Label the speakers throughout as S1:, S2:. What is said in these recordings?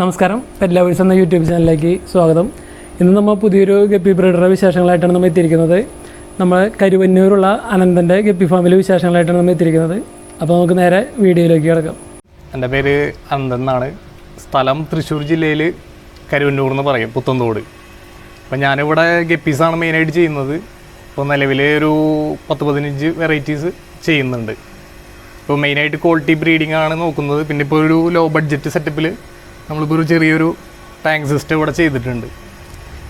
S1: നമസ്കാരം. Pet lovers എന്ന YouTube ചാനലിലേക്ക് സ്വാഗതം. ഇന്ന് നമ്മൾ പുതിയൊരു ഗപ്പി ബ്രീഡറുടെ വിശേഷങ്ങളായിട്ടാണ് നമ്മൾ എത്തിയിരിക്കുന്നത്. നമ്മൾ കരുവന്നൂരുള്ള അനന്തന്റെ ഗപ്പി ഫാമിലെ വിശേഷങ്ങളായിട്ടാണ് നമ്മൾ എത്തിയിരിക്കുന്നത്. അപ്പോൾ നമുക്ക് നേരെ വീഡിയോയിലേക്ക് കിടക്കാം.
S2: എന്റെ പേര് അനന്തൻ എന്നാണ്. സ്ഥലം തൃശ്ശൂർ ജില്ലയിൽ കരുവന്നൂർ എന്ന് പറയും പുത്തന്തോട് അപ്പം ഞാനിവിടെ ഗപ്പീസാണ് മെയിനായിട്ട് ചെയ്യുന്നത്. ഇപ്പോൾ നിലവിലെ ഒരു പത്ത് പതിനഞ്ച് വെറൈറ്റീസ് ചെയ്യുന്നുണ്ട്. ഇപ്പോൾ മെയിനായിട്ട് ക്വാളിറ്റി ബ്രീഡിംഗ് ആണ് നോക്കുന്നത്. പിന്നെ ഇപ്പോൾ ഒരു ലോ ബഡ്ജറ്റ് സെറ്റപ്പിൽ നമ്മളിപ്പോൾ ഒരു ചെറിയൊരു ടാങ്ക് സിസ്റ്റം ഇവിടെ ചെയ്തിട്ടുണ്ട്.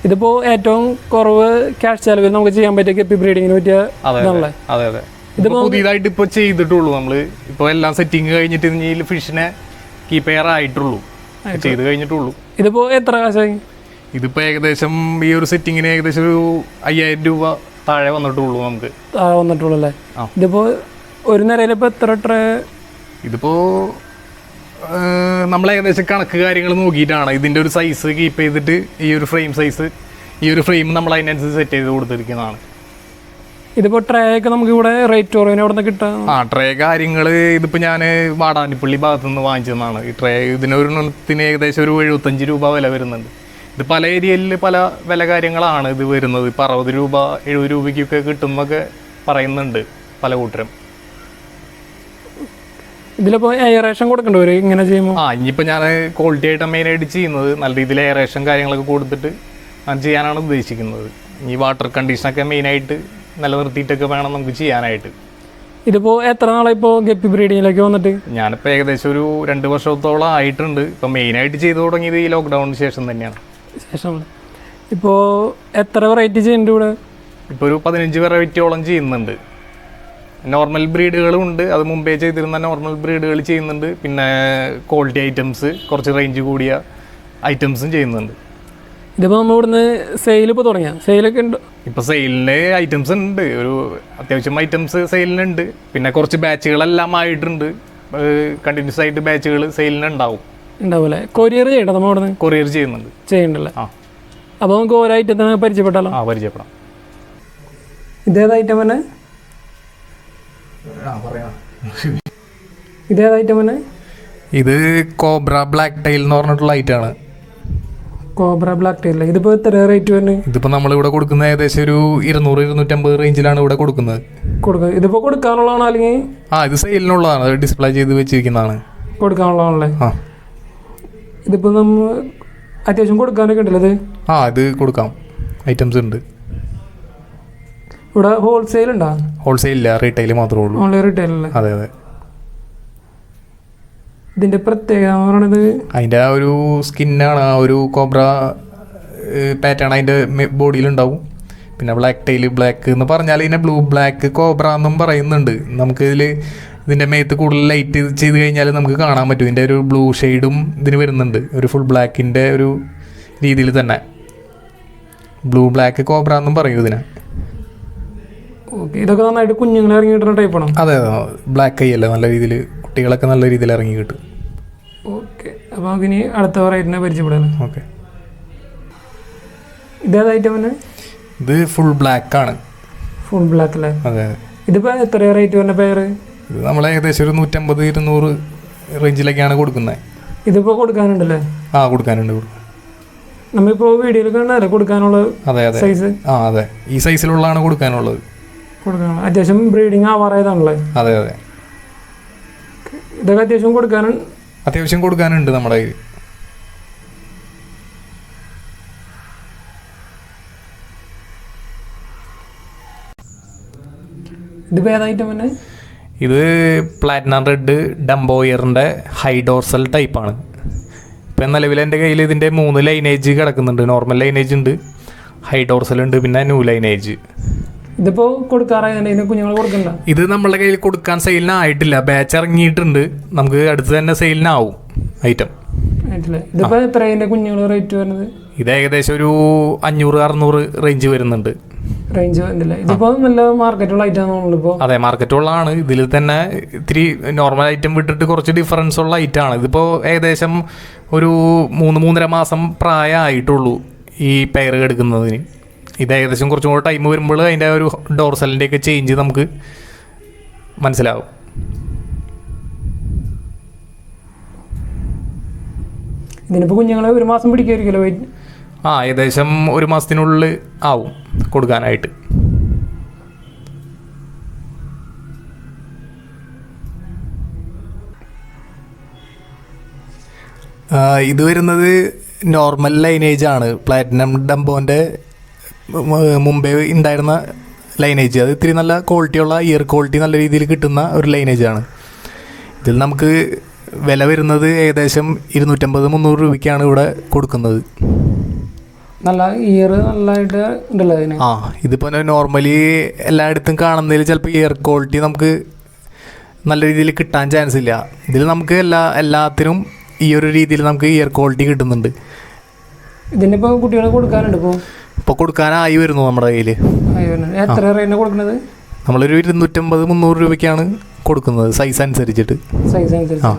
S1: ഇതിപ്പോൾ ഏറ്റവും കുറവ് ക്യാഷ് ചെലവിൽ നമുക്ക് ചെയ്യാൻ പറ്റിയ കെപ്പി ബ്രീഡിങ്ങിന് പറ്റിയ
S2: അതെ അതെ ഇതിപ്പോൾ പുതിയതായിട്ട് ഇപ്പോൾ ചെയ്തിട്ടുള്ളൂ നമ്മൾ ഇപ്പോൾ എല്ലാം സെറ്റിങ് കഴിഞ്ഞിട്ട് ഇനി ഫിഷിനെ കീപ്പ് ചെയ്യാൻ ആയിട്ടുള്ളൂ ചെയ്ത് കഴിഞ്ഞിട്ടുള്ളൂ.
S1: ഇതിപ്പോൾ എത്ര കാശായി?
S2: ഇതിപ്പോൾ ഏകദേശം ഈ ഒരു സെറ്റിങ്ങിന് ഏകദേശം ഒരു അയ്യായിരം രൂപ താഴെ വന്നിട്ടുള്ളൂ നമുക്ക്.
S1: താഴെ വന്നിട്ടുള്ളൂ അല്ലേ? ഇതിപ്പോൾ ഒരു നിരയിൽ ഇപ്പോൾ എത്ര ട്രേ
S2: ഇതിപ്പോൾ നമ്മൾ ഏകദേശം കണക്ക് കാര്യങ്ങൾ നോക്കിയിട്ടാണ് ഇതിന്റെ ഒരു സൈസ് കീപ്പ് ചെയ്തിട്ട് ഈ ഒരു ഫ്രെയിം സൈസ് ഈ ഒരു ഫ്രെയിം നമ്മൾ അതിനനുസരിച്ച് സെറ്റ് ചെയ്ത് കൊടുത്തിരിക്കുന്നതാണ്.
S1: ഇതിപ്പോൾ ട്രേ ഒക്കെ നമുക്ക് ഇവിടെ റേറ്റ് കുറവിന് അവിടെ നിന്ന് കിട്ടാം?
S2: ആ ട്രേ കാര്യങ്ങൾ ഇതിപ്പോൾ ഞാൻ വാടാനിപ്പള്ളി ഭാഗത്തു നിന്ന് വാങ്ങിച്ചതാണ്. ഈ ട്രേ ഇതിനൊരു എണ്ണത്തിന് ഏകദേശം ഒരു എഴുപത്തഞ്ച് രൂപ വില വരുന്നുണ്ട്. ഇത് പല ഏരിയയിൽ പല വില കാര്യങ്ങളാണ് ഇത് വരുന്നത്. ഇപ്പോൾ അറുപത് രൂപ എഴുപത് രൂപയ്ക്കൊക്കെ കിട്ടുമെന്നൊക്കെ പറയുന്നുണ്ട് പല കൂട്ടരും.
S1: ഇതിലിപ്പോൾ എയറേഷൻ കൊടുക്കേണ്ടി വരും ഇങ്ങനെ ചെയ്യുമ്പോൾ
S2: ആ ഇനിയിപ്പോൾ ഞാൻ ക്വാളിറ്റി ആയിട്ട് മെയിൻ ആയിട്ട് ചെയ്യുന്നത് നല്ല രീതിയിൽ എയറേഷൻ കാര്യങ്ങളൊക്കെ കൊടുത്തിട്ട് ചെയ്യാനാണ് ഉദ്ദേശിക്കുന്നത്. ഈ വാട്ടർ കണ്ടീഷനൊക്കെ മെയിനായിട്ട് നിലനിർത്തിയിട്ടൊക്കെ വേണം നമുക്ക് ചെയ്യാനായിട്ട്.
S1: ഇതിപ്പോൾ എത്ര നാളായി ഇപ്പോൾ ഗപ്പി ബ്രീഡിങ്ങിലേക്ക് വന്നിട്ട്?
S2: ഞാനിപ്പോൾ ഏകദേശം ഒരു രണ്ട് വർഷത്തോളം ആയിട്ടുണ്ട്. മെയിൻ ആയിട്ട് ചെയ്തു തുടങ്ങിയത് ഈ ലോക്ക്ഡൗണിന് ശേഷം തന്നെയാണ്.
S1: ശേഷം. ഇപ്പോ എത്ര വെറൈറ്റി ചെയ്യുന്നുണ്ട് ഇവിടെ?
S2: ഇപ്പോൾ ഒരു പതിനഞ്ച് വെറൈറ്റിയോളം ചെയ്യുന്നുണ്ട്. നോർമൽ ബ്രീഡുകളും ഉണ്ട്. അത് മുമ്പേ ചെയ്തിരുന്ന നോർമൽ ബ്രീഡുകൾ ചെയ്യുന്നുണ്ട്. പിന്നെ ക്വാളിറ്റി ഐറ്റംസ് കുറച്ച് റേഞ്ച് കൂടിയ ഐറ്റംസും ചെയ്യുന്നുണ്ട്.
S1: ഇതിപ്പോൾ നമ്മൾ ഇവിടുന്ന് സെയിൽ ഇപ്പോൾ തുടങ്ങിയ? സെയിലൊക്കെ ഉണ്ട്.
S2: ഇപ്പോൾ സെയിലിന് ഐറ്റംസ് ഉണ്ട്. ഒരു അത്യാവശ്യം ഐറ്റംസ് സെയിലിനുണ്ട് പിന്നെ കുറച്ച് ബാച്ചുകളെല്ലാം ആയിട്ടുണ്ട്. കണ്ടിന്യൂസ് ആയിട്ട് ബാച്ചുകൾ സെയിലിന് ഉണ്ടാവും.
S1: ഉണ്ടാവില്ലേ? കൊറിയർ ചെയ്യണ്ട നമ്മൾ ഇവിടുന്ന്?
S2: കൊറിയർ ചെയ്യുന്നുണ്ട്.
S1: ചെയ്യണ്ടല്ലേ?
S2: ആ.
S1: അപ്പോൾ നമുക്ക് ഓരോ ഐറ്റത്തിന് പരിചയപ്പെട്ടാലോ?
S2: ആ പരിചയപ്പെടാം.
S1: ഇതേത് ഐറ്റം തന്നെ? ഇതേത് ഐറ്റം തന്നെ
S2: ഇത് കോബ്ര ബ്ലാക്ക് ടൈൽ എന്ന് പറഞ്ഞിട്ടുള്ള ഐറ്റാണ്
S1: കോബ്ര ബ്ലാക്ക് ടൈൽ ഇതിപ്പോ എത്ര റേറ്റ് വരുന്നത്
S2: നമ്മൾ ഇവിടെ കൊടുക്കുന്ന ഏകദേശം ഒരു ഇരുന്നൂറ് ഇരുന്നൂറ്റമ്പത് റേഞ്ചിലാണ് ഇവിടെ കൊടുക്കുന്നത്.
S1: കൊടുക്കുക ഇതിപ്പോ കൊടുക്കാനുള്ളതാണോ അല്ലെങ്കിൽ?
S2: ആ ഇത് സെയിലിനുള്ളതാണ് ഡിസ്പ്ലേ ചെയ്ത് വെച്ചിരിക്കുന്നതാണ്.
S1: കൊടുക്കാനുള്ളതാണല്ലേ?
S2: ആ.
S1: ഇതിപ്പോ നമ്മൾ അത്യാവശ്യം കൊടുക്കാനൊക്കെ ഉണ്ടല്ലോ ഇത്?
S2: ആ ഇത് കൊടുക്കാം. ഐറ്റംസ് ഉണ്ട്.
S1: ഇവിടെ ഹോൾസെയിൽ ഉണ്ടോ?
S2: ഹോൾസെയിൽ ഇല്ല റീറ്റെയിൽ മാത്രമേ ഉള്ളൂ.
S1: ഓൺലൈൻ റീറ്റെയിൽ അല്ലേ
S2: അതെ അതെ.
S1: ഇതിന്റെ പ്രത്യേകത എന്ന് പറയുന്നത്
S2: അതിന്റെ ആ ഒരു സ്കിന്നാണ് ആ ഒരു കോബ്ര പാറ്റേൺ അതിന്റെ ബോഡിയിലുണ്ടാവും പിന്നെ ബ്ലാക്ക് ടൈൽ ബ്ലാക്ക് എന്ന് പറഞ്ഞാൽ ഇതിനെ ബ്ലൂ ബ്ലാക്ക് കോബ്ര എന്നും പറയുന്നുണ്ട്. നമുക്ക് ഇതിൽ ഇതിന്റെ മേത്ത് കൂടുതൽ ലൈറ്റ് ചെയ്ത് കഴിഞ്ഞാൽ നമുക്ക് കാണാൻ പറ്റും. ഇതിന്റെ ഒരു ബ്ലൂ ഷെയ്ഡും ഇതിന് വരുന്നുണ്ട്. ഒരു ഫുൾ ബ്ലാക്കിന്റെ ഒരു രീതിയിൽ തന്നെ. ബ്ലൂ ബ്ലാക്ക് കോബ്ര എന്നും പറയും ഇതിനെ.
S1: ഓക്കെ. ഇതൊക്കെ നന്നായിട്ട് കുഞ്ഞുങ്ങൾ ഇറങ്ങി കിട്ടുന്ന ടൈപ്പാണോ
S2: അതെ അതെ. ബ്ലാക്ക് ഐ അല്ലേ? നല്ല രീതിയിൽ കുട്ടികളൊക്കെ നല്ല രീതിയിൽ ഇറങ്ങി കിട്ടും.
S1: ഓക്കെ. അപ്പോൾ നമുക്ക് ഇനി അടുത്ത വെറൈറ്റിനെ പരിചയപ്പെടാം
S2: ഓക്കെ.
S1: ഇതേത് ഐറ്റം തന്നെ
S2: ഇത് ഫുൾ ബ്ലാക്ക് ആണ്.
S1: ഫുൾ ബ്ലാക്ക് അല്ലേ?
S2: അതെ.
S1: ഇതിപ്പോൾ എത്ര റേറ്റ് വരുന്ന പേര്
S2: ഇത് നമ്മൾ ഏകദേശം ഒരു നൂറ്റമ്പത് ഇരുന്നൂറ് റേഞ്ചിലൊക്കെയാണ് കൊടുക്കുന്നത്
S1: ഇതിപ്പോൾ കൊടുക്കാനുണ്ടല്ലേ?
S2: ആ കൊടുക്കാനുണ്ട്
S1: നമ്മളിപ്പോൾ വീഡിയോയിൽ കണ്ടല്ലേ കൊടുക്കാനുള്ളത്
S2: അതെ അതെ.
S1: സൈസ്
S2: ആ അതെ. ഈ സൈസിലുള്ളതാണ് കൊടുക്കാനുള്ളത്.
S1: കൊടുക്കാനുള്ള അത്യാവശ്യം ബ്രീഡിങ് ആവാറായതാണല്ലേ?
S2: അതെ അതെ.
S1: ഇതൊക്കെ അത്യാവശ്യം കൊടുക്കാനും
S2: അത്യാവശ്യം കൊടുക്കാനുണ്ട് നമ്മുടെ കയ്യിൽ.
S1: ഏത് ഐറ്റം തന്നെ?
S2: ഇത് പ്ലാറ്റിനം റെഡ് ഡംബോയറിന്റെ ഹൈഡോർസൽ ടൈപ്പാണ് ഇപ്പം നിലവിൽ എന്റെ കയ്യിൽ ഇതിന്റെ മൂന്ന് ലൈനേജ് കിടക്കുന്നുണ്ട്. നോർമൽ ലൈനേജ് ഉണ്ട്. ഹൈഡോർസൽ ഉണ്ട് പിന്നെ ന്യൂ ലൈനേജ്
S1: ഇതിപ്പോൾ കൊടുക്കാറായി കുഞ്ഞുങ്ങൾ കൊടുക്കണ്ട.
S2: ഇത് നമ്മളെ കയ്യിൽ കൊടുക്കാൻ സെയിലിനായിട്ടില്ല ബാച്ച് ഇറങ്ങിയിട്ടുണ്ട്. നമുക്ക് അടുത്ത് തന്നെ സെയിലിനാവും ഐറ്റം
S1: ഇതിപ്പോ കുഞ്ഞുങ്ങൾ റേറ്റ് വരുന്നത്?
S2: ഇത് ഏകദേശം ഒരു അഞ്ഞൂറ് അറുന്നൂറ് റേഞ്ച് വരുന്നുണ്ട്.
S1: റേഞ്ച് വരുന്നില്ല ഇതിപ്പോ നല്ല മാർക്കറ്റുള്ള ഐറ്റം ഇപ്പോ.
S2: അതെ മാർക്കറ്റുള്ളതാണ് ഇതിൽ തന്നെ ഇത്തിരി നോർമൽ ഐറ്റം വിട്ടിട്ട് കുറച്ച് ഡിഫറൻസ് ഉള്ള ഐറ്റം ആണ്. ഇതിപ്പോ ഏകദേശം ഒരു മൂന്ന് മൂന്നര മാസം പ്രായമായിട്ടുള്ളൂ ഈ പെയർ എടുക്കുന്നതിന്. ഇത് ഏകദേശം കുറച്ചും കൂടെ ടൈം വരുമ്പോൾ അതിന്റെ ഒരു ഡോർസലിന്റെ ഒക്കെ ചേഞ്ച് നമുക്ക് മനസ്സിലാവും.
S1: ഇതിനിപ്പോൾ കുഞ്ഞുങ്ങളെ ഒരു മാസം പിടിക്കുമായിരിക്കുമല്ലോ വെയിറ്റ്
S2: ആ ഏകദേശം ഒരു മാസത്തിനുള്ളിൽ ആവും കൊടുക്കാനായിട്ട്. ഇത് വരുന്നത് നോർമൽ ലൈനേജ് ആണ്. പ്ലാറ്റിനം ഡംബോന്റെ മുമ്പേ ഉണ്ടായിരുന്ന ലൈനേജ് അത് ഇത്തിരി നല്ല ക്വാളിറ്റിയുള്ള ഇയർ ക്വാളിറ്റി നല്ല രീതിയിൽ കിട്ടുന്ന ഒരു ലൈനേജാണ് ആണ്. ഇതിൽ നമുക്ക് വില വരുന്നത് ഏകദേശം ഇരുന്നൂറ്റമ്പത് മുന്നൂറ് രൂപയ്ക്കാണ് ഇവിടെ കൊടുക്കുന്നത്.
S1: നല്ല ഇയർ നല്ലതായിട്ട് ഉണ്ടല്ലോ അതിന്.
S2: ആ ഇതിപ്പോൾ നോർമലി എല്ലായിടത്തും കാണുന്നതിൽ ചിലപ്പോൾ ഇയർ ക്വാളിറ്റി നമുക്ക് നല്ല രീതിയിൽ കിട്ടാൻ ചാൻസ് ഇല്ല. ഇതിൽ നമുക്ക് എല്ലാ എല്ലാത്തിനും ഈ ഒരു രീതിയിൽ നമുക്ക് ഇയർ ക്വാളിറ്റി കിട്ടുന്നുണ്ട്.
S1: ഇതിനിപ്പോൾ കുട്ടികൾ കൊടുക്കാനുണ്ട് ഇപ്പോൾ
S2: ഇപ്പോൾ കൊടുക്കാനായി വരുന്നു നമ്മുടെ കയ്യിൽ
S1: അയ്യോ എത്ര റേറ്റിന് കൊടുക്കുന്നത്?
S2: നമ്മളൊരു ഇരുന്നൂറ്റമ്പത് മുന്നൂറ് രൂപയ്ക്കാണ് കൊടുക്കുന്നത് സൈസ് അനുസരിച്ചിട്ട്.
S1: സൈസ് അനുസരിച്ച്
S2: ആ.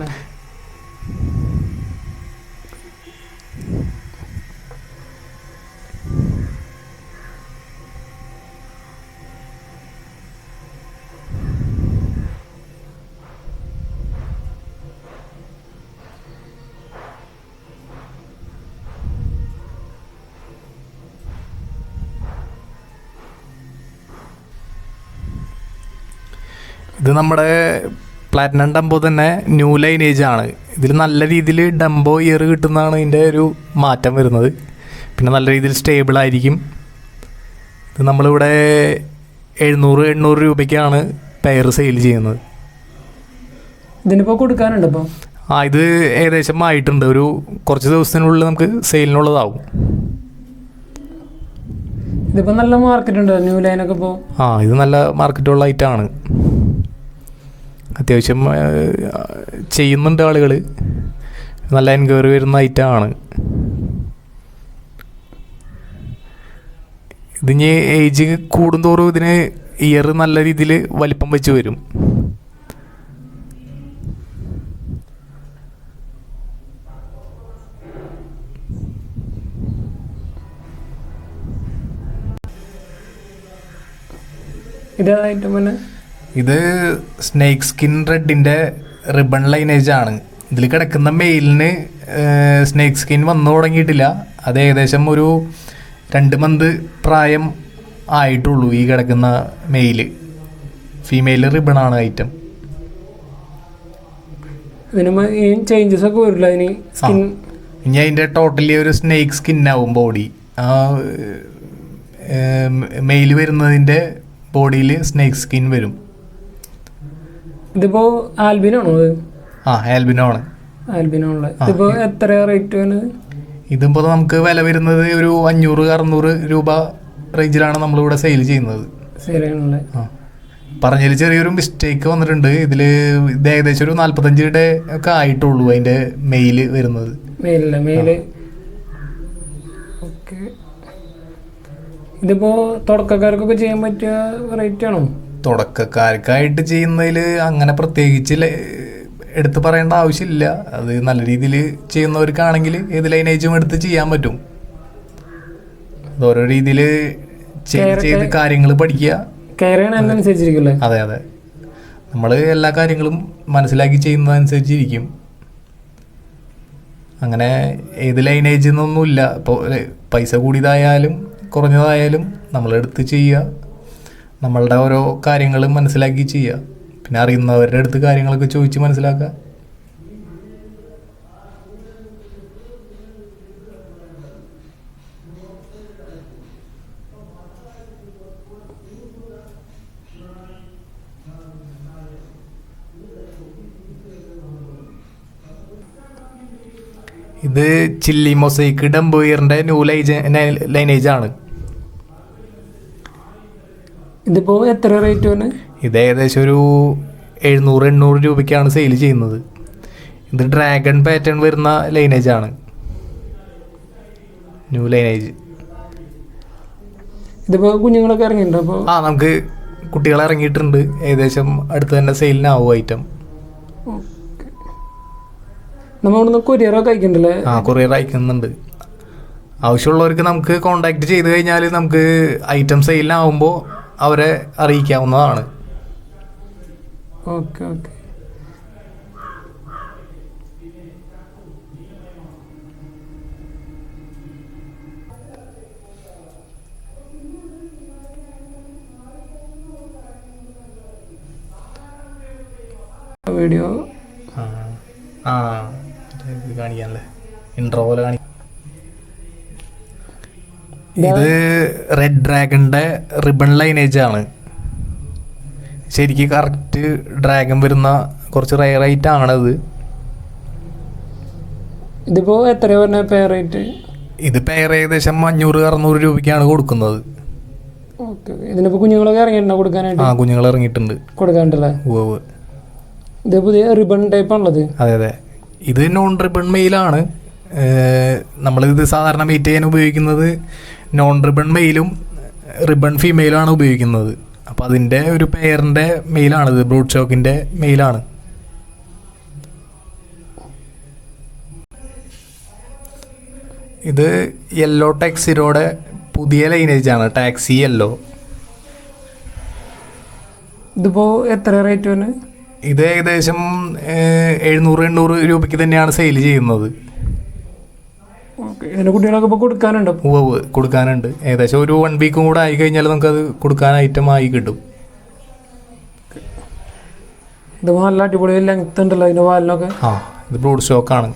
S2: നമ്മുടെ പ്ലാറ്റിനം ഡംബോ തന്നെ ന്യൂ ലൈനേജ് ആണ്. ഇതിൽ നല്ല രീതിയിൽ ഡംബോ ഇയർ കിട്ടുന്നതാണ് ഇതിന്റെ ഒരു മാറ്റം വരുന്നത്. പിന്നെ നല്ല രീതിയിൽ സ്റ്റേബിൾ ആയിരിക്കും. ഇത് നമ്മളിവിടെ എഴുന്നൂറ് എണ്ണൂറ് രൂപയ്ക്കാണ് പെയർ സെയിൽ ചെയ്യുന്നത്.
S1: ഇതിനിപ്പോൾ കൊടുക്കാനുണ്ട് ഇപ്പോൾ
S2: ആ ഇത് ഏകദേശം ആയിട്ടുണ്ട്. ഒരു കുറച്ച് ദിവസത്തിനുള്ളിൽ നമുക്ക് സെയിലിനുള്ളതാവും
S1: ഇതിപ്പോൾ നല്ല മാർക്കറ്റ് ഉണ്ട്? ന്യൂ ലൈനൊക്കെ ഇപ്പോൾ
S2: ആ ഇത് നല്ല മാർക്കറ്റുള്ള ഐറ്റമാണ് അത്യാവശ്യം ചെയ്യുന്നുണ്ട് ആളുകൾ നല്ല എൻക്വയറി വരുന്ന ഐറ്റമാണ് ഇതിന് ഏജ് കൂടുന്തോറും ഇതിന് ഇയർ നല്ല രീതിയിൽ വലിപ്പം വെച്ച് വരും.
S1: ഇതേതായിട്ട് പിന്നെ
S2: ഇത് സ്നേക്ക് സ്കിൻ റെഡിന്റെ റിബൺ ലൈനേജ് ആണ്. ഇതിൽ കിടക്കുന്ന മെയിലിന് സ്നേക്ക് സ്കിൻ വന്നു തുടങ്ങിയിട്ടില്ല. അത് ഏകദേശം ഒരു രണ്ട് മന്ത് പ്രായം ആയിട്ടുള്ളൂ ഈ കിടക്കുന്ന മെയിൽ ഫീമെയിൽ റിബൺ ആണ് ഐറ്റം
S1: ചേഞ്ചസ് ഒക്കെ വരില്ല അതിന് സ്കിൻ
S2: ഇനി അതിന്റെ ടോട്ടലി ഒരു സ്നേക്ക് ആവും ബോഡി ആ മെയിൽ വരുന്നതിന്റെ ബോഡിയിൽ സ്നേക്ക് സ്കിൻ വരും.
S1: ഇതിപ്പോൾ ആൽബിനാണോ
S2: ആ
S1: ഇതിപ്പോൾ എത്ര റേറ്റ് വരുന്നത്
S2: ഇതിപ്പോ നമുക്ക് വില വരുന്നത് ഒരു അഞ്ഞൂറ് അറുന്നൂറ് രൂപ റേഞ്ചിലാണ് നമ്മളിവിടെ സെയിൽ ചെയ്യുന്നത്.
S1: ശരിയാണല്ലേ
S2: ആ. പറഞ്ഞതിൽ ചെറിയൊരു മിസ്റ്റേക്ക് വന്നിട്ടുണ്ട്. ഇതിൽ ഇത് ഏകദേശം ഒരു നാല്പത്തഞ്ചിടെ ഒക്കെ ആയിട്ടുള്ളൂ അതിന്റെ മെയിൽ വരുന്നത്.
S1: മെയിലല്ല മെയിൽ ഓക്കെ ഇതിപ്പോ തുടക്കക്കാർക്കൊക്കെ ചെയ്യാൻ പറ്റിയ റേറ്റ് ആണോ?
S2: തുടക്കക്കാർക്കായിട്ട് ചെയ്യുന്നതിൽ അങ്ങനെ പ്രത്യേകിച്ച് എടുത്തു പറയേണ്ട ആവശ്യമില്ല. അത് നല്ല രീതിയിൽ ചെയ്യുന്നവർക്കാണെങ്കിൽ ഏത് ലൈനേജും എടുത്ത് ചെയ്യാൻ പറ്റും. അത് ഓരോ രീതിയിൽ ചെയ്ത് ചെയ്ത് കാര്യങ്ങൾ പഠിക്കുക. അതെ അതെ നമ്മൾ എല്ലാ കാര്യങ്ങളും മനസ്സിലാക്കി ചെയ്യുന്നതനുസരിച്ചിരിക്കും. അങ്ങനെ ഏത് ലൈനേജ് എന്നൊന്നുമില്ല. ഇപ്പോൾ പൈസ കൂടിയതായാലും കുറഞ്ഞതായാലും നമ്മളെടുത്ത് ചെയ്യുക. നമ്മളുടെ ഓരോ കാര്യങ്ങൾ മനസ്സിലാക്കി ചെയ്യുക. പിന്നെ അറിയുന്നവരുടെ അടുത്ത് കാര്യങ്ങളൊക്കെ ചോദിച്ച് മനസ്സിലാക്കുക. ഇത് ചില്ലി മൊസൈക്ക് ഡംബോയറിന്റെ ന്യൂ ലൈജ് ലൈനേജ് ആണ്
S1: ഇതിപ്പോൾ എത്ര റേറ്റ് വന്നെ
S2: ഇത് ഏകദേശം ഒരു എഴുന്നൂറ് എണ്ണൂറ് രൂപയ്ക്കാണ് സെയിൽ ചെയ്യുന്നത്. ഇത് ഡ്രാഗൺ പാറ്റേൺ വരുന്ന ലൈനേജ് ആണ്. ന്യൂ ലൈനേജ്
S1: ഇതിപ്പോ കുഞ്ഞുങ്ങളൊക്കെ ഇറങ്ങിയിട്ടുണ്ട് അപ്പോൾ
S2: ആ നമുക്ക് കുട്ടികൾ ഇറങ്ങിയിട്ടുണ്ട്. ഏകദേശം അടുത്ത് തന്നെ സെയിലിനാവും ഐറ്റം
S1: കൊറിയറൊക്കെ അയക്കണ്ടല്ലേ?
S2: ആ കൊറിയർ അയക്കുന്നുണ്ട്. ആവശ്യമുള്ളവർക്ക് നമുക്ക് കോണ്ടാക്ട് ചെയ്ത് കഴിഞ്ഞാൽ നമുക്ക് ഐറ്റം സെയിലിനാവുമ്പോൾ അവരെ അറിയിക്കാവുന്നതാണ്.
S1: Okay okay. വീഡിയോ.
S2: ആ ഇത് കാണിക്കാനല്ലേ. ഇൻട്രോ പോലെ കാണിക്കാം ഇത് റെഡ് ഡ്രാഗണിന്റെ റിബൺ ലൈനേജ് ആണ്. ശരിക്കും കറക്റ്റ് ഡ്രാഗൺ വരുന്ന കുറച്ച് റയർ ആയിട്ട് ആണത്.
S1: ഇതിപ്പോൾ എത്ര പറഞ്ഞ പേ റേറ്റ്
S2: ഇത് പേർ ഏകദേശം അഞ്ഞൂറ് അറുന്നൂറ് രൂപയ്ക്കാണ് കൊടുക്കുന്നത്.
S1: ഇതിനിപ്പോൾ കുഞ്ഞുങ്ങളൊക്കെ ഇറങ്ങിയിട്ടുണ്ടോ കൊടുക്കാനായിട്ട്?
S2: ആ കുഞ്ഞുങ്ങൾ ഇറങ്ങിയിട്ടുണ്ട്.
S1: കൊടുക്കാനുണ്ടല്ലേ?
S2: ഉവ്വ്.
S1: ഇത് പുതിയ റിബൺ ടൈപ്പ് ആണുള്ളത്.
S2: അതെ അതെ. ഇത് നോൺ റിബൺ മെയിലാണ് നമ്മളിത് സാധാരണ മീറ്റ് ചെയ്യാൻ ഉപയോഗിക്കുന്നത് നോൺ റിബൺ മെയിലും റിബൺ ഫീമെയിലാണ് ഉപയോഗിക്കുന്നത്. അപ്പോൾ അതിന്റെ ഒരു പെയറിന്റെ മെയിലാണിത് ബ്രൂഡ് ഷോക്കിന്റെ മെയിലാണ് ഇത് യെല്ലോ ടാക്സിയുടെ പുതിയ ലൈനേജ് ആണ് ടാക്സി യെല്ലോ
S1: ഇതിപ്പോൾ എത്ര റേറ്റ്
S2: ഇത് ഏകദേശം എഴുന്നൂറ് എണ്ണൂറ് രൂപയ്ക്ക് തന്നെയാണ് സെയിൽ ചെയ്യുന്നത്.
S1: ഇതിന്റെ കുട്ടികളൊക്കെ ഇപ്പോൾ കൊടുക്കാനുണ്ട്.
S2: ഉവ്വ് കൊടുക്കാനുണ്ട്. ഏകദേശം ഒരു വൺ വീക്കും കൂടെ ആയി കഴിഞ്ഞാൽ നമുക്ക് അത് കൊടുക്കാൻ ഐറ്റം ആയി കിട്ടും.
S1: ഇത് നല്ല അടിപൊളി ലെങ്ത് ഉണ്ടല്ലോ അതിന്റെ വാലിനൊക്കെ.
S2: ആ ഇത് ബ്രൂഡ് സ്റ്റോക്കാണ്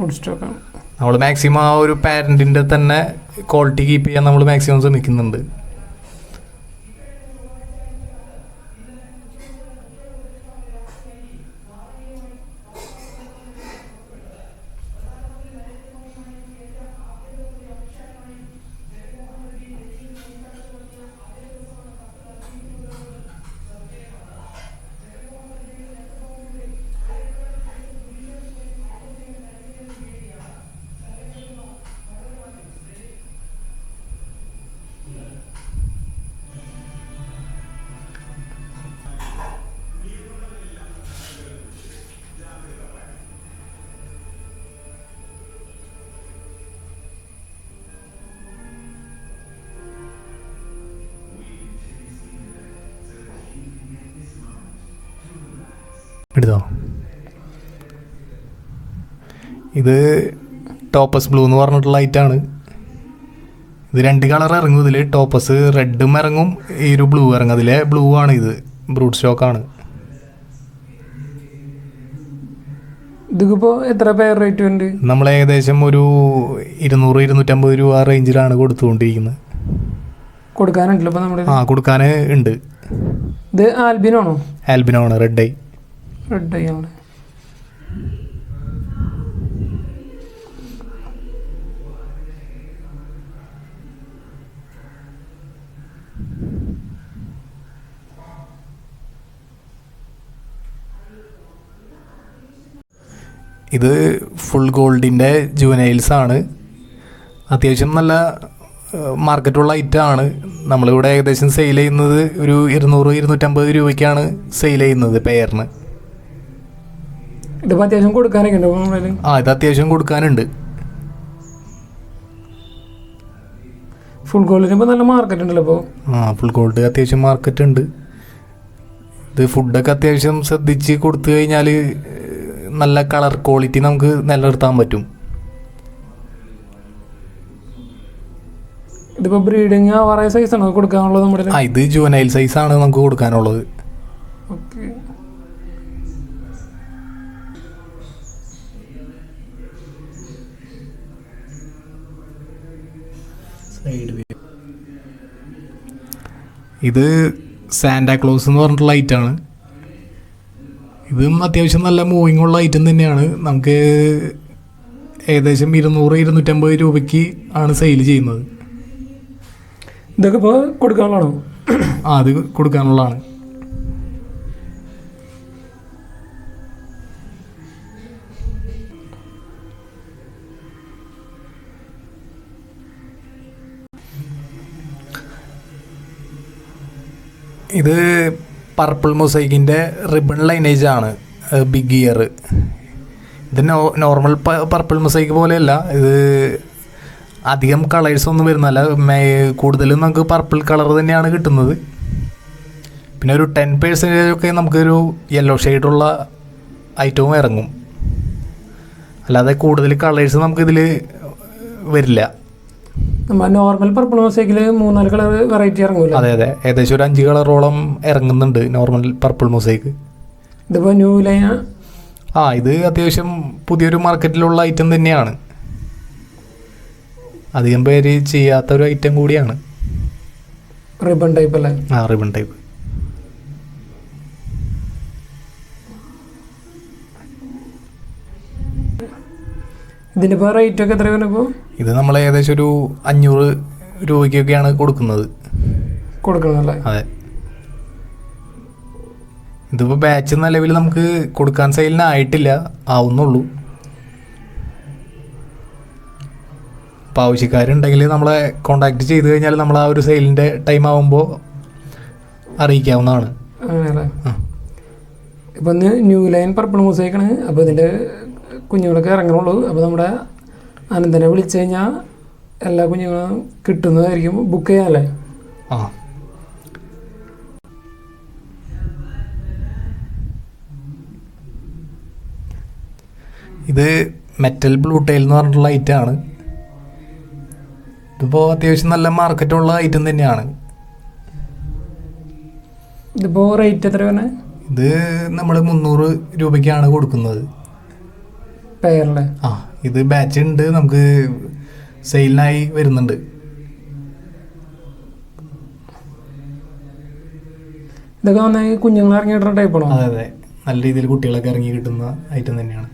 S1: റോഡ് സ്റ്റോക്കാണ്
S2: നമ്മൾ മാക്സിമം ആ ഒരു പാരന്റിന്റെ തന്നെ ക്വാളിറ്റി കീപ്പ് ചെയ്യാൻ നമ്മൾ മാക്സിമം ശ്രമിക്കുന്നുണ്ട്. എടുത്തോ? ഇത് ടോപ്പസ് ബ്ലൂ എന്ന് പറഞ്ഞിട്ടുള്ള ലൈറ്റാണ് ഇത് രണ്ട് കളർ ഇറങ്ങും ഇതിൽ ടോപ്പസ് റെഡും ഇറങ്ങും ഈ ഒരു ബ്ലൂ ഇറങ്ങും. അതിലെ ബ്ലൂ ആണ് ഇത് ബ്രൂഡ് സ്റ്റോക്കാണ്
S1: ഇതിപ്പോൾ എത്ര പേർ റേറ്റ് ഉണ്ട്?
S2: നമ്മൾ ഏകദേശം ഒരു ഇരുന്നൂറ് ഇരുന്നൂറ്റമ്പത് രൂപ റേഞ്ചിലാണ് കൊടുത്തുകൊണ്ടിരിക്കുന്നത്.
S1: കൊടുക്കാനുണ്ടല്ലോ നമ്മുടെ
S2: ആ കൊടുക്കാൻ ഉണ്ട്.
S1: ഇത് ആൽബിനാണോ
S2: ആൽബിനോണ് റെഡ് ഐ
S1: ഐ ആണ്.
S2: ഇത് ഫുൾ ഗോൾഡിന്റെ ജുവനൈൽസ് ആണ്. അത്യാവശ്യം നല്ല മാർക്കറ്റുള്ള ഐറ്റമാണ് നമ്മളിവിടെ ഏകദേശം സെയിൽ ചെയ്യുന്നത് ഒരു ഇരുന്നൂറ് ഇരുന്നൂറ്റമ്പത് രൂപയ്ക്കാണ് സെയിൽ ചെയ്യുന്നത് പെയറിന്
S1: ഇതിപ്പോൾ അത്യാവശ്യം കൊടുക്കാനൊക്കെ ഉണ്ടോ നമ്മുടെ
S2: ആ ഇത് അത്യാവശ്യം കൊടുക്കാനുണ്ട്.
S1: ഫുൾ ഗോൾഡിന് ഇപ്പോൾ നല്ല മാർക്കറ്റ് ഉണ്ടല്ലോ ഇപ്പോൾ
S2: ആ ഫുൾ ഗോൾഡ് അത്യാവശ്യം മാർക്കറ്റ് ഉണ്ട്. ഇത് ഫുഡൊക്കെ അത്യാവശ്യം ശ്രദ്ധിച്ച് കൊടുത്തു കഴിഞ്ഞാൽ നല്ല കളർ ക്വാളിറ്റി നമുക്ക് നിലനിർത്താൻ പറ്റും.
S1: ഇതിപ്പോൾ ബ്രീഡിങ് ആവാറായ സൈസാണോ കൊടുക്കാനുള്ളത് നമ്മുടെ
S2: ആ ഇത് ജുവനൈൽ ആണ് നമുക്ക് കൊടുക്കാനുള്ളത്.
S1: ഓക്കെ
S2: ഇത് സാന്റാക്ലോസ് എന്ന് പറഞ്ഞിട്ടുള്ള ലൈറ്റാണ് ഇതും അത്യാവശ്യം നല്ല മൂവിങ് ഉള്ള ഐറ്റം തന്നെയാണ്. നമുക്ക് ഏകദേശം ഇരുന്നൂറ് ഇരുന്നൂറ്റമ്പത് രൂപയ്ക്ക് ആണ് സെയിൽ ചെയ്യുന്നത്.
S1: ഇതൊക്കെ ഇപ്പോൾ കൊടുക്കാനുള്ളതാണോ?
S2: ആ അത് കൊടുക്കാനുള്ളതാണ്. ഇത് പർപ്പിൾ മൊസൈക്കിന്റെ റിബൺ ലൈനേജ് ആണ് ബിഗ് ഇയർ ഇത് നോ നോർമൽ പർപ്പിൾ മൊസൈക്ക് പോലെയല്ല. ഇത് അധികം കളേഴ്സ് ഒന്നും വരുന്നല്ല. കൂടുതലും നമുക്ക് പർപ്പിൾ കളർ തന്നെയാണ് കിട്ടുന്നത്. പിന്നെ ഒരു ടെൻ പേഴ്സന്റേജ് ഒക്കെ നമുക്കൊരു യെല്ലോ ഷെയ്ഡുള്ള ഐറ്റവും ഇറങ്ങും. അല്ലാതെ കൂടുതൽ കളേഴ്സ് നമുക്കിതിൽ വരില്ല.
S1: നമ്മൾ നോർമൽ പർപ്പിൾ മൊസൈക്കിൽ മൂന്നാൽ കളർ വെറൈറ്റി ഇറങ്ങൂല?
S2: അതെ അതെ. ഏകദേശം ഒരു അഞ്ച് കളറോളം ഇറങ്ങുന്നുണ്ട് നോർമൽ പർപ്പിൾ മൊസൈക്ക്
S1: ഇതിപ്പോൾ ന്യൂ ലൈൻ
S2: ആ ഇത് അത്യാവശ്യം പുതിയൊരു മാർക്കറ്റിലുള്ള ഐറ്റം തന്നെയാണ്. അധികം പേര് ചെയ്യാത്ത ഒരു ഐറ്റം കൂടിയാണ്.
S1: റിബൺ ടൈപ്പ് അല്ലേ?
S2: ആ റിബൺ ടൈപ്പ്
S1: ഇതിന്റെ ഇപ്പോൾ റേറ്റ് ഒക്കെ എത്ര വരുമ്പോൾ
S2: ഇത് നമ്മൾ ഏകദേശം ഒരു അഞ്ഞൂറ് രൂപയ്ക്കൊക്കെയാണ് കൊടുക്കുന്നത്.
S1: കൊടുക്കണമല്ലേ
S2: അതെ. ഇതിപ്പോൾ ബാച്ച് നിലവിൽ നമുക്ക് കൊടുക്കാൻ സെയിലിനായിട്ടില്ല ആവുന്നുള്ളൂ. അപ്പോൾ ആവശ്യക്കാരുണ്ടെങ്കിൽ നമ്മളെ കോണ്ടാക്ട് ചെയ്ത് കഴിഞ്ഞാൽ നമ്മൾ ആ ഒരു സെയിലിന്റെ ടൈം ആവുമ്പോൾ അറിയിക്കാവുന്നതാണ്.
S1: അങ്ങനെയല്ലേ?
S2: ആ.
S1: ഇപ്പം ഇന്ന് ന്യൂ ലൈൻ പർപ്പിൾ മൂസൈക്കാണ് അപ്പോൾ ഇതിന്റെ കുഞ്ഞുങ്ങളൊക്കെ ഇറങ്ങണുള്ളൂ. അപ്പോൾ നമ്മുടെ അനന്തനെ വിളിച്ചു കഴിഞ്ഞാൽ എല്ലാ കുഞ്ഞുങ്ങളും കിട്ടുന്നതായിരിക്കും ബുക്ക് ചെയ്യാമല്ലേ
S2: ആ. ഇത് മെറ്റൽ ബ്ലൂ ടൈൽ എന്ന് പറഞ്ഞിട്ടുള്ള ഐറ്റമാണ് ഇതിപ്പോൾ അത്യാവശ്യം നല്ല മാർക്കറ്റുള്ള ഐറ്റം തന്നെയാണ്.
S1: ഇതിപ്പോൾ റേറ്റ് എത്ര വേണേ
S2: ഇത് നമ്മൾ മുന്നൂറ് രൂപയ്ക്കാണ് കൊടുക്കുന്നത്.
S1: പെയറിലെ
S2: ആ ഇത് ബാച്ച് ഉണ്ട് നമുക്ക് സെയിലിനായി വരുന്നുണ്ട്.
S1: ഇതൊക്കെ നന്നായി കുഞ്ഞുങ്ങൾ ഇറങ്ങി കിട്ടുന്ന ടൈപ്പാണോ
S2: അതെ അതെ. നല്ല രീതിയിൽ കുട്ടികളൊക്കെ ഇറങ്ങി കിട്ടുന്ന ഐറ്റം തന്നെയാണ്.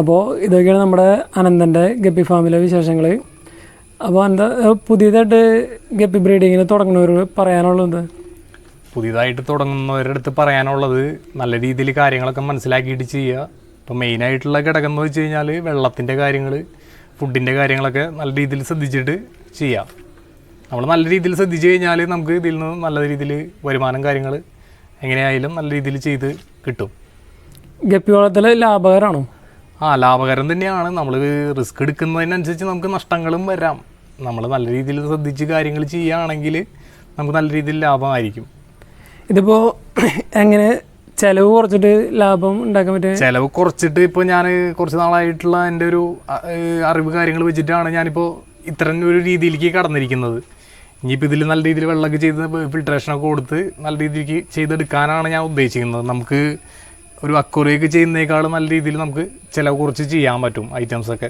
S1: അപ്പോൾ ഇതൊക്കെയാണ് നമ്മുടെ അനന്തന്റെ ഗപ്പി ഫാമിലെ വിശേഷങ്ങൾ അപ്പോൾ എന്താ പുതിയതായിട്ട് ഗപ്പി ബ്രീഡിങ്ങിന് തുടങ്ങുന്നവർ പറയാനുള്ളത്?
S2: പുതിയതായിട്ട് തുടങ്ങുന്നവരുടെ അടുത്ത് പറയാനുള്ളത് നല്ല രീതിയിൽ കാര്യങ്ങളൊക്കെ മനസ്സിലാക്കിയിട്ട് ചെയ്യുക. ഇപ്പോൾ മെയിനായിട്ടുള്ള ഘടകം എന്ന് വെച്ച് കഴിഞ്ഞാൽ വെള്ളത്തിന്റെ കാര്യങ്ങൾ ഫുഡിന്റെ കാര്യങ്ങളൊക്കെ നല്ല രീതിയിൽ ശ്രദ്ധിച്ചിട്ട് ചെയ്യാം. നമ്മൾ നല്ല രീതിയിൽ ശ്രദ്ധിച്ചു കഴിഞ്ഞാൽ നമുക്ക് ഇതിൽ നിന്ന് നല്ല രീതിയിൽ വരുമാനം കാര്യങ്ങൾ എങ്ങനെയായാലും നല്ല രീതിയിൽ ചെയ്ത് കിട്ടും.
S1: ഗപ്പി വളർത്തൽ ലാഭകരമാണോ?
S2: ആ ലാഭകരം തന്നെയാണ്. നമ്മൾ റിസ്ക് എടുക്കുന്നതിനനുസരിച്ച് നമുക്ക് നഷ്ടങ്ങളും വരാം. നമ്മൾ നല്ല രീതിയിൽ ശ്രദ്ധിച്ച് കാര്യങ്ങൾ ചെയ്യുകയാണെങ്കിൽ നമുക്ക് നല്ല രീതിയിൽ ലാഭമായിരിക്കും.
S1: ഇതിപ്പോൾ എങ്ങനെ ചിലവ് കുറച്ചിട്ട് ലാഭം ഉണ്ടാക്കാൻ പറ്റും
S2: ചിലവ് കുറച്ചിട്ട് ഇപ്പോൾ ഞാൻ കുറച്ച് നാളായിട്ടുള്ള എന്റെ ഒരു അറിവ് കാര്യങ്ങൾ വെച്ചിട്ടാണ് ഞാനിപ്പോൾ ഇത്തരം ഒരു രീതിയിലേക്ക് കടന്നിരിക്കുന്നത്. ഇനിയിപ്പോൾ ഇതിൽ നല്ല രീതിയിൽ വെള്ളമൊക്കെ ചെയ്ത് ഫിൽട്രേഷനൊക്കെ കൊടുത്ത് നല്ല രീതിക്ക് ചെയ്തെടുക്കാനാണ് ഞാൻ ഉദ്ദേശിക്കുന്നത്. നമുക്ക് ഒരു അക്വറിയൊക്കെ ചെയ്യുന്നതിനേക്കാളും നല്ല രീതിയിൽ നമുക്ക് ചിലവ് കുറച്ച് ചെയ്യാൻ പറ്റും ഐറ്റംസ് ഒക്കെ.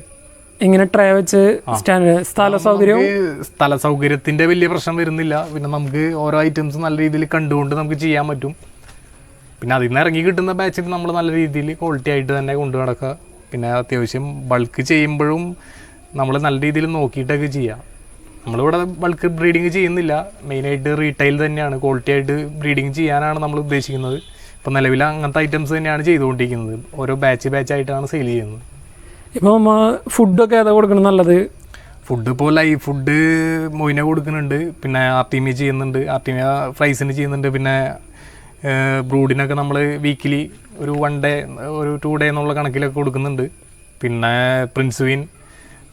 S1: ഇങ്ങനെ ട്രൈ വെച്ച് സ്ഥല സൗകര്യം
S2: സ്ഥല സൗകര്യത്തിന്റെ വലിയ പ്രശ്നം വരുന്നില്ല. പിന്നെ നമുക്ക് ഓരോ ഐറ്റംസ് നല്ല രീതിയിൽ കണ്ടുകൊണ്ട് നമുക്ക് ചെയ്യാൻ പറ്റും. പിന്നെ അതിൽ നിന്ന് ഇറങ്ങി കിട്ടുന്ന ബാച്ചിൽ നമ്മൾ നല്ല രീതിയിൽ ക്വാളിറ്റി ആയിട്ട് തന്നെ കൊണ്ടു നടക്കുക പിന്നെ അത്യാവശ്യം ബൾക്ക് ചെയ്യുമ്പോഴും നമ്മൾ നല്ല രീതിയിൽ നോക്കിയിട്ടൊക്കെ ചെയ്യാം. നമ്മളിവിടെ ബൾക്ക് ബ്രീഡിങ് ചെയ്യുന്നില്ല. മെയിനായിട്ട് റീറ്റെയിൽ തന്നെയാണ്. ക്വാളിറ്റി ആയിട്ട് ബ്രീഡിങ് ചെയ്യാനാണ് നമ്മൾ ഉദ്ദേശിക്കുന്നത്. ഇപ്പം നിലവിൽ അങ്ങനത്തെ ഐറ്റംസ് തന്നെയാണ് ചെയ്തുകൊണ്ടിരിക്കുന്നത്. ഓരോ ബാച്ച് ബാച്ച് ആയിട്ടാണ് സെയിൽ ചെയ്യുന്നത്.
S1: ഇപ്പം ഫുഡൊക്കെ ഏതാ കൊടുക്കണം നല്ലത്?
S2: ഫുഡ് ഇപ്പോൾ ലൈവ് ഫുഡ് മൊയിന കൊടുക്കുന്നുണ്ട്. പിന്നെ ആർത്തിമിയ ചെയ്യുന്നുണ്ട്. ആർട്ടിമിയ ഫ്രൈസിന് ചെയ്യുന്നുണ്ട്. പിന്നെ ബ്രൂഡിനൊക്കെ നമ്മൾ വീക്കിലി ഒരു വൺ ഡേ ഒരു ടു ഡേ എന്നുള്ള കണക്കിലൊക്കെ കൊടുക്കുന്നുണ്ട്. പിന്നെ പ്രിൻസുവിൻ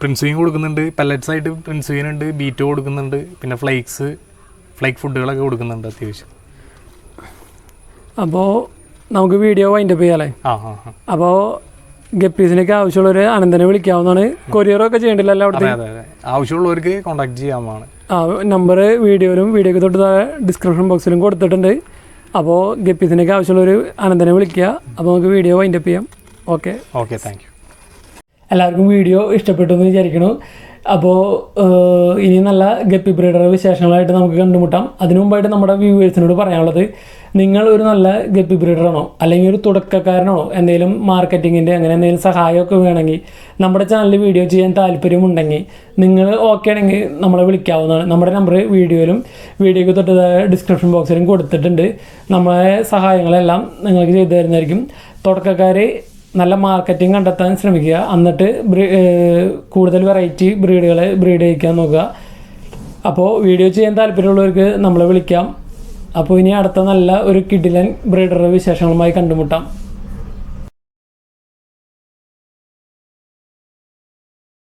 S2: പ്രിൻസുവിൻ കൊടുക്കുന്നുണ്ട്. പെല്ലറ്റ്സ് ആയിട്ട് പ്രിൻസുവിൻ ഉണ്ട്. ബീറ്റോ കൊടുക്കുന്നുണ്ട്. പിന്നെ ഫ്ലൈക്സ് ഫ്ലൈക്ക് ഫുഡുകളൊക്കെ കൊടുക്കുന്നുണ്ട് അത്യാവശ്യം.
S1: അപ്പോൾ നമുക്ക് വീഡിയോ വൈൻഡപ്പ്
S2: ചെയ്യാലേ.
S1: അപ്പോൾ ഗപ്പീസിനൊക്കെ ആവശ്യമുള്ളവർ അനന്തനെ വിളിക്കാവുന്നതാണ്. കൊറിയറൊക്കെ
S2: ചെയ്യേണ്ടില്ലല്ലോ
S1: അവിടുത്തെ?
S2: ആവശ്യമുള്ളവർക്ക് കോൺടാക്ട് ചെയ്യാവുന്നതാണ്.
S1: ആ നമ്പർ വീഡിയോയിലും വീഡിയോക്ക് തൊട്ട് താഴെ ഡിസ്ക്രിപ്ഷൻ ബോക്സിലും കൊടുത്തിട്ടുണ്ട്. അപ്പോൾ ഗപ്പീസിനൊക്കെ ആവശ്യമുള്ളവർ അനന്തനെ വിളിക്കുക. അപ്പോൾ നമുക്ക് വീഡിയോ വൈൻഡപ്പ് ചെയ്യാം. ഓക്കെ
S2: ഓക്കെ താങ്ക് യു
S1: എല്ലാവർക്കും വീഡിയോ ഇഷ്ടപ്പെട്ടു എന്ന് വിചാരിക്കുന്നു. അപ്പോൾ ഇനി നല്ല ഗപ്പി ബ്രീഡർ വിശേഷങ്ങളായിട്ട് നമുക്ക് കണ്ടുമുട്ടാം. അതിനു മുമ്പായിട്ട് നമ്മുടെ വ്യൂവേഴ്സിനോട് പറയാനുള്ളത് നിങ്ങൾ ഒരു നല്ല ഗപ്പി ബ്രീഡറാണോ അല്ലെങ്കിൽ ഒരു തുടക്കക്കാരനാണോ എന്തെങ്കിലും മാർക്കറ്റിങ്ങിന്റെ അങ്ങനെ എന്തെങ്കിലും സഹായമൊക്കെ വേണമെങ്കിൽ നമ്മുടെ ചാനലിൽ വീഡിയോ ചെയ്യാൻ താല്പര്യമുണ്ടെങ്കിൽ നിങ്ങൾ ഓക്കെ ആണെങ്കിൽ നമ്മളെ വിളിക്കാവുന്നതാണ്. നമ്മുടെ നമ്പർ വീഡിയോയിലും വീഡിയോയ്ക്ക് തൊട്ട് ഡിസ്ക്രിപ്ഷൻ ബോക്സിലും കൊടുത്തിട്ടുണ്ട്. നമ്മളെ സഹായങ്ങളെല്ലാം നിങ്ങൾക്ക് ചെയ്തു തരുന്നതായിരിക്കും. തുടക്കക്കാർ നല്ല മാർക്കറ്റിംഗ് കണ്ടെത്താൻ ശ്രമിക്കുക. എന്നിട്ട് കൂടുതൽ വെറൈറ്റി ബ്രീഡുകളെ ബ്രീഡ് ചെയ്യിക്കാൻ നോക്കുക. അപ്പോൾ വീഡിയോ ചെയ്യാൻ താല്പര്യമുള്ളവർക്ക് നമ്മളെ വിളിക്കാം. അപ്പോൾ ഇനി അടുത്ത നല്ല ഒരു കിഡിലൻ ബ്രീഡറുടെ വിശേഷങ്ങളുമായി കണ്ടുമുട്ടാം.